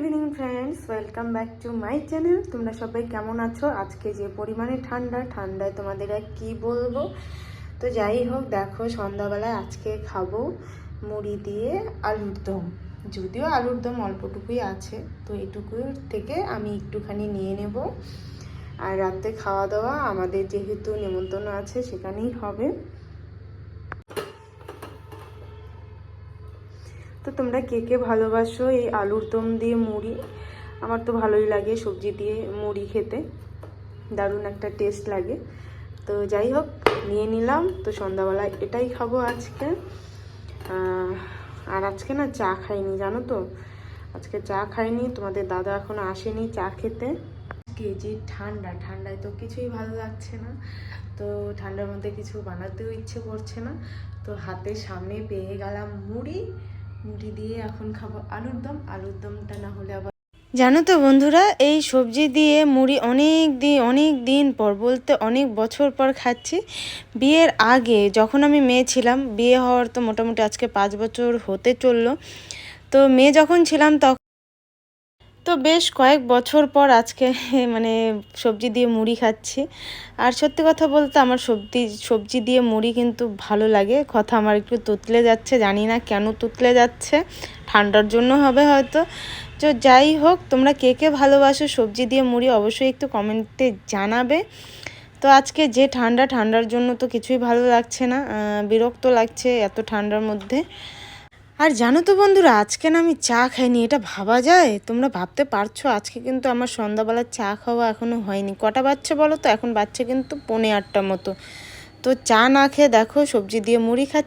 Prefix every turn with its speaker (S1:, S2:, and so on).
S1: Evening friends welcome back to my channel তোমরা সবাই কেমন আছো? আজকে যে পরিমাণে ঠান্ডা, ঠান্ডায় তোমাদের আর কী বলব? তো যাই হোক, দেখো, সন্ধ্যাবেলায় আজকে খাব মুড়ি দিয়ে আলুর দম। যদিও আলুর দম অল্পটুকুই আছে, তো এটুকুর থেকে আমি একটুখানি নিয়ে নেব। আর রাতে খাওয়া দাওয়া আমাদের যেহেতু নেমন্তন্ন আছে, সেখানেই হবে। তো তোমরা কে কে ভালোবাসো এই আলুর দম দিয়ে মুড়ি? আমার তো ভালোই লাগে সবজি দিয়ে মুড়ি খেতে। দারুণ একটা টেস্ট লাগে। তো যাই হোক, নিয়ে নিলাম। তো সন্ধ্যাবেলায় এটাই খাব আজকে। আর আজকে না চা খাইনি, জানো তো? আজকে চা খাইনি, তোমাদের দাদা এখনও আসেনি চা খেতে। আজকে যে ঠান্ডা, ঠান্ডায় তো কিছুই ভালো লাগছে না। তো ঠান্ডার মধ্যে কিছু বানাতেও ইচ্ছে করছে না। তো হাতের সামনে পেয়ে গেলাম মুড়ি। মুড়ি দিয়ে এখন খাব আলুর দম। আলুর দমটা না হলে আবার জানো তো বন্ধুরা, এই সবজি দিয়ে মুড়ি অনেক দিন অনেক দিন পর বলতে অনেক বছর পর খাচ্ছি। বিয়ের আগে যখন আমি মেয়ে ছিলাম, বিয়ে হওয়ার তো মোটামুটি আজকে পাঁচ বছর হতে চলল। তো মেয়ে যখন ছিলাম তখন তো বেশ কয়েক বছর পর আজকে মানে সবজি দিয়ে মুড়ি খাচ্ছি। আর সত্যি কথা বলতে আমার সবজি সবজি দিয়ে মুড়ি কিন্তু ভালো লাগে। কথা আমার একটু তুতলে যাচ্ছে, জানি না কেন তুতলে যাচ্ছে। ঠান্ডার জন্য হবে হয়তো। তো যাই হোক, তোমরা কে কে ভালোবাসো সবজি দিয়ে মুড়ি অবশ্যই একটু কমেন্টে জানাবে। তো আজকে যে ঠান্ডা, ঠান্ডার জন্য তো কিছুই ভালো লাগছে না বিরক্ত লাগছে এত ঠান্ডার মধ্যে। আর জানো তো বন্ধুরা, আজকে না আমি চা খাইনি, এটা ভাবা যায়? তোমরা ভাবতে পারছ, আজকে কিন্তু আমার সন্ধ্যাবেলার চা খাওয়া এখনও হয়নি। কটা বাচ্চা বলো তো? এখন বাচ্চা কিন্তু পৌনে আটটা মতো। তো চা না খেয়ে দেখো, সবজি দিয়ে মুড়ি খাচ্ছি।